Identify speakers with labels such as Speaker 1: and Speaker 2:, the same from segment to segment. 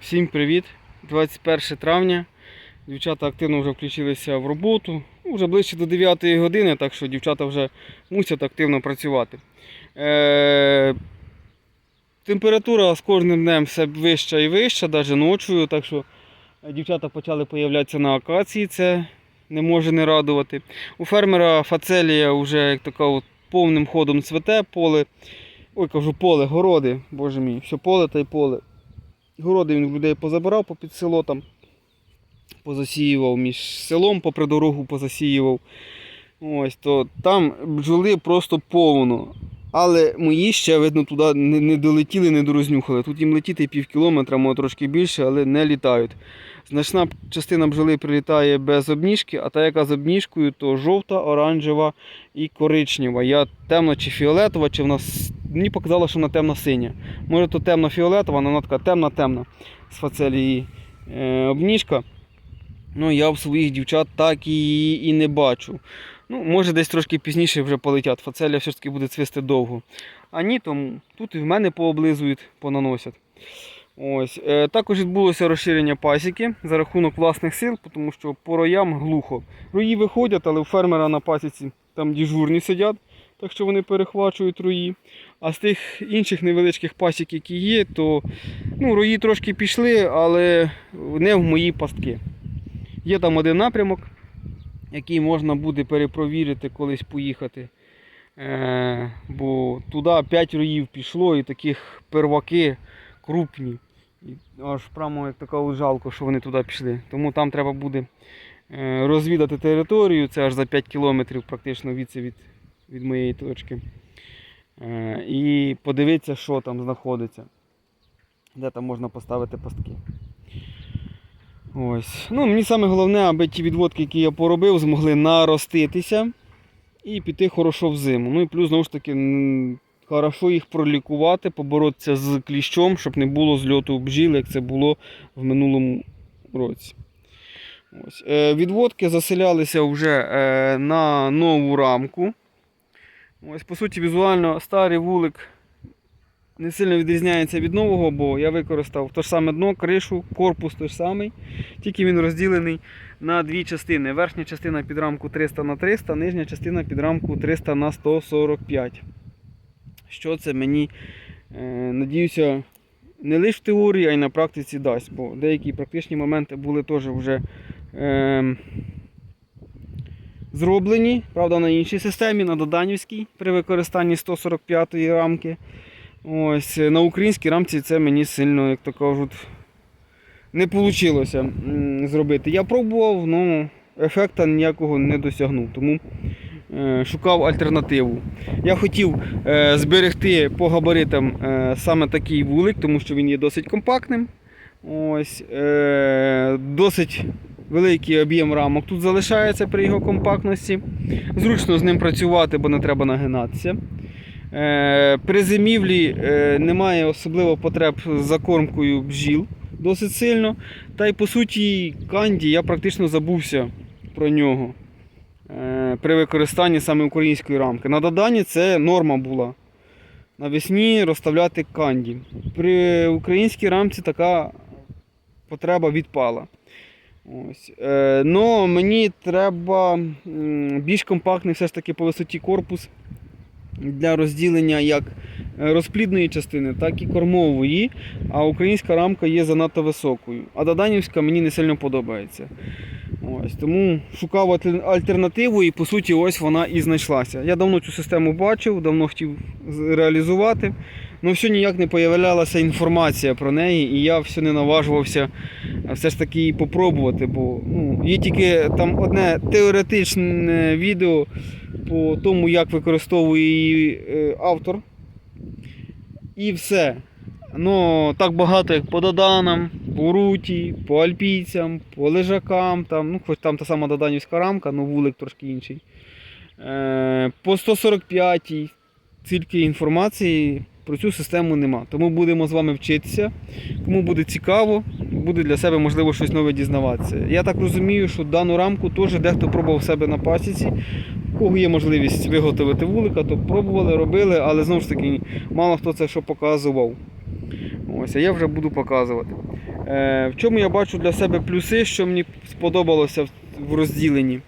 Speaker 1: Всім привіт! 21 травня. Дівчата активно вже включилися в роботу. Ну, Вже ближче до 9 години, так що дівчата вже мусять активно працювати. Е- температура з кожним днем все вища і вища, навіть ночою. Так що дівчата почали появлятися на акації, це не може не радувати. У фермера фацелія вже як така от повним ходом цвете поле. Ой, кажу, поле, городи, боже мій, все поле та й поле. Городи він людей позабирав попід село там, позасіював між селом попри дорогу позасіював. Ось, то там бджоли просто повно. Але мої ще, видно, туди не, долетіли, не дорознюхали. Тут їм летіти пів кілометра, може трошки більше, але не літають. Значна частина бджоли прилітає без обніжки, а та, яка з обніжкою, то жовта, оранжева і коричнева. Я темна чи фіолетова, чи вона с- мені показало, що вона темно-синя. Може то темно-фіолетова, вона така темна-темна з фацелії е, обніжка. Ну, я в своїх дівчат так і, і не бачу. Ну, може десь трошки пізніше вже полетять. Фацелія все ж таки буде цвісти довго. А ні, тому тут і в мене пооблизують, понаносять. Ось. Е, також відбулося розширення пасіки за рахунок власних сил, тому що по роям глухо. Рої виходять, але у фермера на пасіці там діжурні сидять, так що вони перехвачують рої. А з тих інших невеличких пасік, які є, то ну, рої трошки пішли, але не в мої пастки. Є там один напрямок, який можна буде перепровірити, колись поїхати. Е, бо туди 5 роїв пішло і таких перваки крупні. І аж прямо як така жалко, що вони туди пішли. Тому там треба буде е, розвідати територію, це аж за 5 кілометрів практично від, від, від моєї точки. Е, і подивитися, що там знаходиться, де там можна поставити пастки. Ось. Ну, мені саме головне, аби ті відводки, які я поробив, змогли нароститися і піти хорошо в зиму. Ну і плюс, знову ж таки, хорошо їх пролікувати, поборотися з кліщом, щоб не було зльоту бджіл, як це було в минулому році. Ось. Е, відводки заселялися вже е, на нову рамку. Ось, по суті, візуально старий вулик не сильно відрізняється від нового, бо я використав те ж саме дно, кришу, корпус той ж самий, тільки він розділений на дві частини. Верхня частина під рамку 300 на 300, нижня частина під рамку 300 на 145. Що це мені, е, надіюся, не лише в теорії, а й на практиці дасть, бо деякі практичні моменти були теж вже е, зроблені, правда, на іншій системі, на Доданівській, при використанні 145-ї рамки. Ось, е, на українській рамці це мені сильно, як то кажуть, не вийшло зробити. Я пробував, але ефекту ніякого не досягнув. Тому е, шукав альтернативу. Я хотів е, зберегти по габаритам е, саме такий вулик, тому що він є досить компактним. Ось, е, досить великий об'єм рамок тут залишається при його компактності. Зручно з ним працювати, бо не треба нагинатися. Е, При зимівлі е, немає особливо потреб з закормкою бджіл досить сильно. Та й по суті канді я практично забувся про нього е, при використанні саме української рамки. На доданні це норма була. Навесні розставляти канді. При українській рамці така потреба відпала. Ось. Е, но мені треба більш компактний все ж таки по висоті корпус для розділення як е, розплідної частини, так і кормової. А українська рамка є занадто високою. А доданівська мені не сильно подобається. Ось, тому шукав альтернативу і по суті ось вона і знайшлася. Я давно цю систему бачив, давно хотів реалізувати. Але все ніяк не появлялася інформація про неї, і я все не наважувався все ж таки її попробувати, бо ну, є тільки там одне теоретичне відео по тому, як використовує її е, автор. І все. Ну, так багато, як по доданам, по руті, по альпійцям, по лежакам, там, ну, хоч там та сама доданівська рамка, ну вулик трошки інший. Е, по 145-й, тільки інформації про цю систему нема. Тому будемо з вами вчитися. Кому буде цікаво, буде для себе можливо щось нове дізнаватися. Я так розумію, що дану рамку теж дехто пробував себе на пасіці. У кого є можливість виготовити вулика, то пробували, робили, але знову ж таки мало хто це що показував. Ось, а я вже буду показувати. Е, В чому я бачу для себе плюси, що мені сподобалося в- розділенні.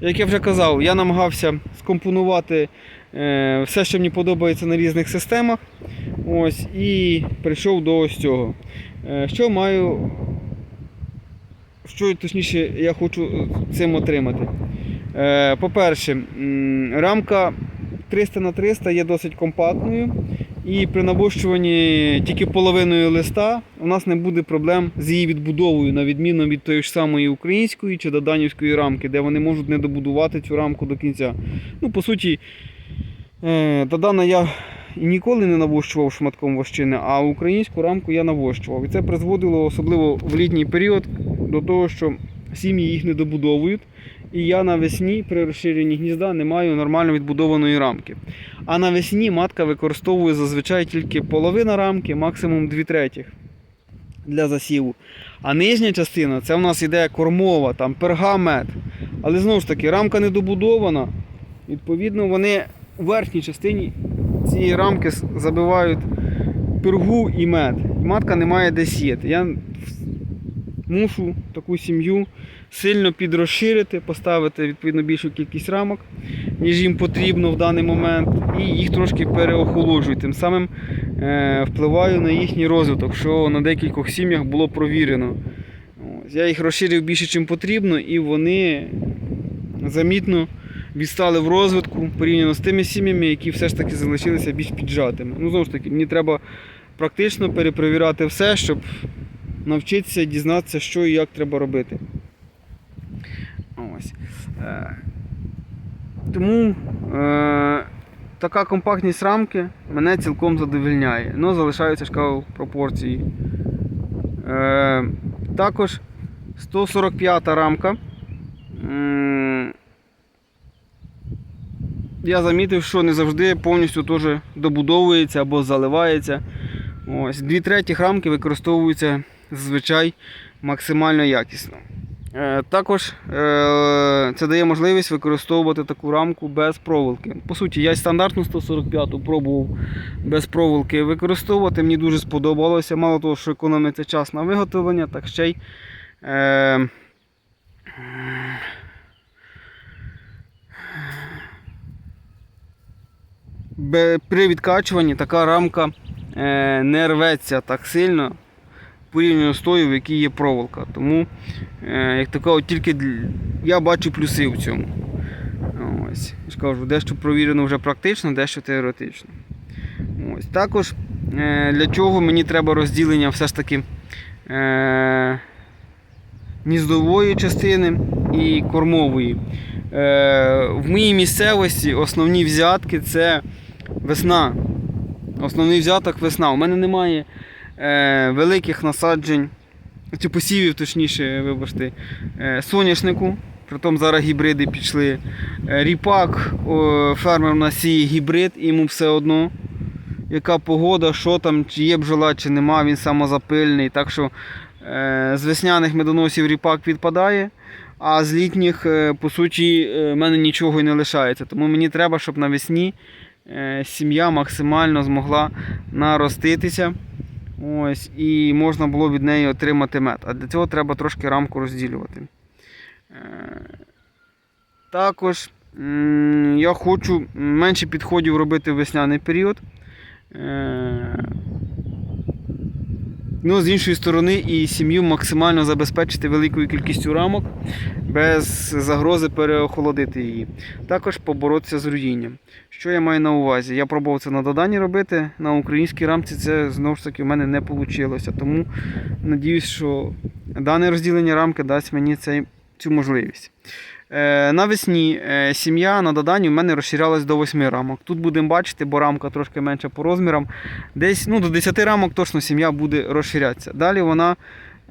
Speaker 1: Як я вже казав, я намагався скомпонувати все, що мені подобається на різних системах. Ось, і прийшов до ось цього. Е, Що маю, що точніше я хочу е, цим отримати. Е, По-перше, рамка 300 на 300 є досить компактною. І при навощуванні тільки половиною листа у нас не буде проблем з її відбудовою, на відміну від тої ж самої української чи доданівської рамки, де вони можуть не добудувати цю рамку до кінця. Ну, по суті, е, Додана я ніколи не навощував шматком вощини, а українську рамку я навощував. І це призводило, особливо в літній період, до того, що сім'ї їх не добудовують. І я навесні при розширенні гнізда не маю нормально відбудованої рамки. А навесні матка використовує зазвичай тільки половина рамки, максимум 2 третіх для засіву. А нижня частина це в нас іде кормова, там пергамет. Але знову ж таки, рамка не добудована. Відповідно, вони у верхній частині цієї рамки забивають пергу і мед. Матка не має де сіяти. Я мушу таку сім'ю сильно підрозширити, поставити відповідно більшу кількість рамок, ніж їм потрібно в даний момент, і їх трошки переохолоджую. Тим самим е, впливаю на їхній розвиток, що на декількох сім'ях було провірено. Я їх розширив більше, ніж потрібно, і вони замітно відстали в розвитку порівняно з тими сім'ями, які все ж таки залишилися більш піджатими. Ну, знову ж таки, мені треба практично перепровіряти все, щоб навчитися дізнатися, що і як треба робити. Ось. Е, Тому е, така компактність рамки мене цілком задовільняє. Ну, залишаються шкаф пропорції. Е, також 145 рамка. Я замітив, що не завжди повністю теж добудовується або заливається. Ось, Дві треті рамки використовуються зазвичай максимально якісно. Е, Також е, це дає можливість використовувати таку рамку без проволоки. По суті, я стандартну 145 пробував без проволоки використовувати. Мені дуже сподобалося. Мало того, що економиться час на виготовлення, так ще й. Е, при відкачуванні така рамка е, не рветься так сильно порівняно з тою, в якій є проволока. Тому, е, як такого, тільки я бачу плюси в цьому. Ось. Я кажу, дещо провірено вже практично, дещо теоретично. Ось. Також е, для чого мені треба розділення все ж таки гніздової частини і кормової. В моїй місцевості основні взятки це весна. Основний взяток весна. У мене немає е, великих насаджень, чи посівів, точніше, вибачте, е, соняшнику. Притом зараз гібриди пішли. Е, Ріпак, о, фермер у нас сіє гібрид, йому все одно. Яка погода, що там, чи є бджола, чи нема, він самозапильний. Так що е, з весняних медоносів ріпак відпадає, а з літніх, е, по суті, е, мене нічого і не лишається. Тому мені треба, щоб навесні е, сім'я максимально змогла нароститися. Ось, і можна було від неї отримати мед. А для цього треба трошки рамку розділювати. Е, Також я хочу менше підходів робити в весняний період. Ну, з іншої сторони, і сім'ю максимально забезпечити великою кількістю рамок без загрози переохолодити її. Також поборотися з руїнням. Що я маю на увазі? Я пробував це на доданні робити, на українській рамці це знову ж таки в мене не вийшло. Тому надіюсь, що дане розділення рамки дасть мені цей, цю можливість. Е, навесні е, сім'я на доданні в мене розширялась до 8 рамок. Тут будемо бачити, бо рамка трошки менша по розмірам. Десь ну, до 10 рамок точно сім'я буде розширятися. Далі вона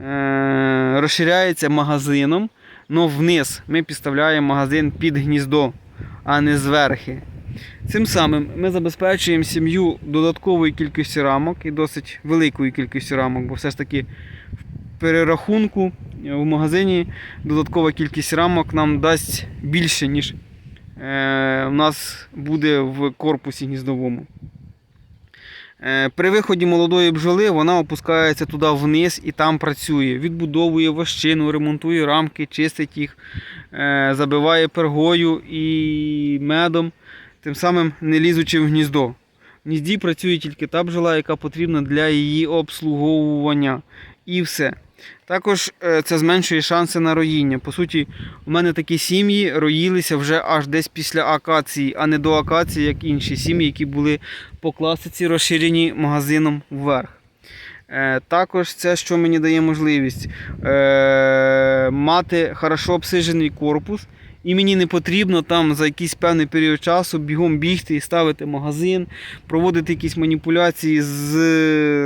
Speaker 1: е, розширяється магазином, але вниз ми підставляємо магазин під гніздо, а не зверхи. Цим самим ми забезпечуємо сім'ю додатковою кількістю рамок і досить великою кількістю рамок, бо все ж таки перерахунку в магазині додаткова кількість рамок нам дасть більше, ніж е, у нас буде в корпусі гніздовому. Е, При виході молодої бджоли вона опускається туди вниз і там працює. Відбудовує вощину, ремонтує рамки, чистить їх, е, забиває пергою і медом, тим самим не лізучи в гніздо. В гнізді працює тільки та бджола, яка потрібна для її обслуговування. І все. Також е, це зменшує шанси на роїння. По суті, у мене такі сім'ї роїлися вже аж десь після акації, а не до акації, як інші сім'ї, які були по класиці розширені магазином вверх. Е, Також це, що мені дає можливість е, мати хорошо обсижений корпус, і мені не потрібно там за якийсь певний період часу бігом бігти і ставити магазин, проводити якісь маніпуляції з,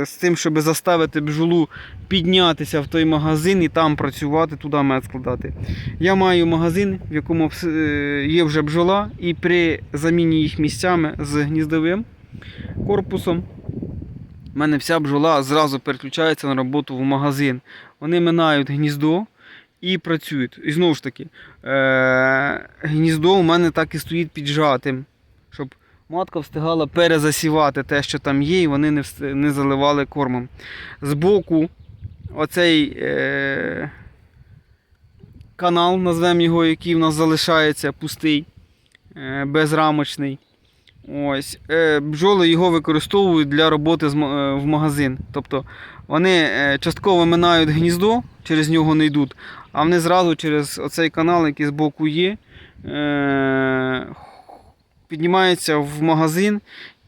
Speaker 1: з тим, щоб заставити бджолу піднятися в той магазин і там працювати, туди мед складати. Я маю магазин, в якому е, є вже бджола, і при заміні їх місцями з гніздовим корпусом. У мене вся бджола зразу переключається на роботу в магазин. Вони минають гніздо і працюють. І знову ж таки, е- гніздо у мене так і стоїть піджатим, щоб матка встигала перезасівати те, що там є, і вони не, заливали кормом. Збоку оцей е- канал, назвемо його, який в нас залишається пустий, е- безрамочний. Ось, бджоли його використовують для роботи в магазин. Тобто вони частково минають гніздо, через нього не йдуть, а вони зразу через оцей канал, який збоку є, е, піднімаються в магазин.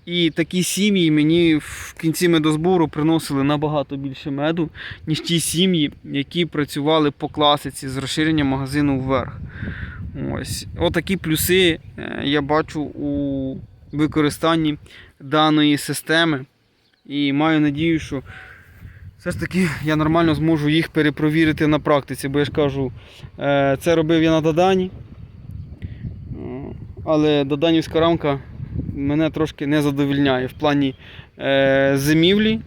Speaker 1: І такі сім'ї мені в кінці медозбору приносили набагато більше меду, ніж ті сім'ї, які працювали по класиці з розширенням магазину вверх. Ось. Отакі плюси е, я бачу у використанні даної системи. І маю надію, що все ж таки я нормально зможу їх перепровірити на практиці, бо я ж кажу, е, це робив я на Додані. Е, Але доданівська рамка мене трошки не задовільняє в плані е, зимівлі,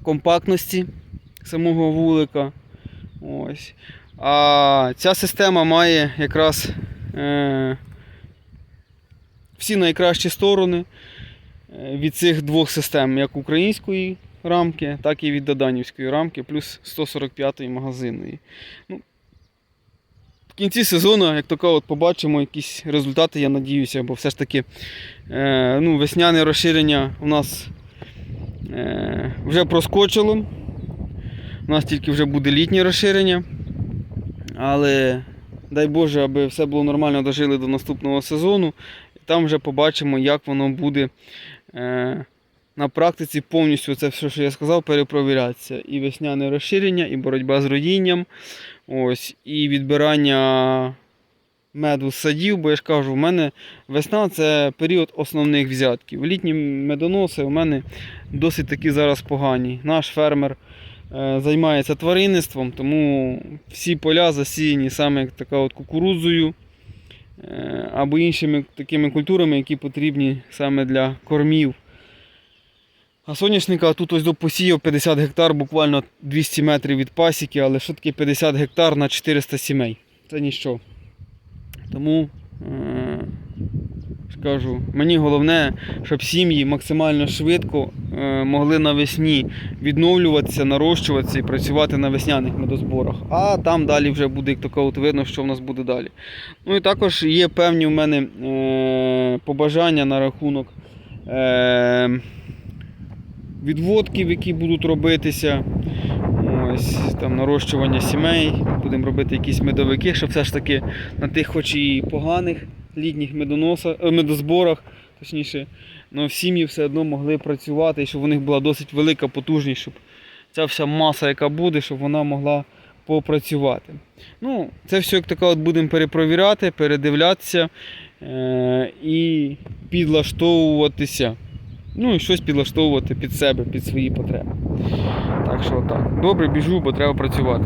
Speaker 1: в компактності самого вулика. Ось. А ця система має якраз всі найкращі сторони від цих двох систем, як української рамки, так і від доданівської рамки, плюс 145-ї магазинної. Ну, в кінці сезону, як то кажуть, побачимо якісь результати, я надіюся, бо все ж таки е, ну, весняне розширення у нас е, вже проскочило. У нас тільки вже буде літнє розширення. Але дай Боже, аби все було нормально, дожили до наступного сезону. І там вже побачимо, як воно буде е, на практиці повністю це все, що я сказав, перепровірятися. І весняне розширення, і боротьба з родінням, ось, і відбирання меду з садів, бо я ж кажу, в мене весна це період основних взятків. Літні медоноси у мене досить таки зараз погані. Наш фермер е, займається тваринництвом, тому всі поля засіяні саме така от кукурудзою е, або іншими такими культурами, які потрібні саме для кормів. А соняшника тут ось посіяв 50 гектар, буквально 200 метрів від пасіки, але що таке 50 гектар на 400 сімей? Це ніщо. Тому е, кажу, мені головне, щоб сім'ї максимально швидко е, могли навесні відновлюватися, нарощуватися і працювати на весняних медозборах. А там далі вже буде, як то кажуть, видно, що в нас буде далі. Ну і також є певні в мене е, побажання на рахунок. Е, Відводків, які будуть робитися, ось там нарощування сімей, будемо робити якісь медовики, щоб все ж таки на тих, хоч і поганих літніх медоноса, е, медозборах, точніше, ну, сім'ї все одно могли працювати, і щоб у них була досить велика потужність, щоб ця вся маса, яка буде, щоб вона могла попрацювати. Ну, Це все як така от будемо перепровіряти, передивлятися е- і підлаштовуватися. Ну і щось підлаштовувати під себе, під свої потреби. Так що так. Добре, біжу, бо треба працювати.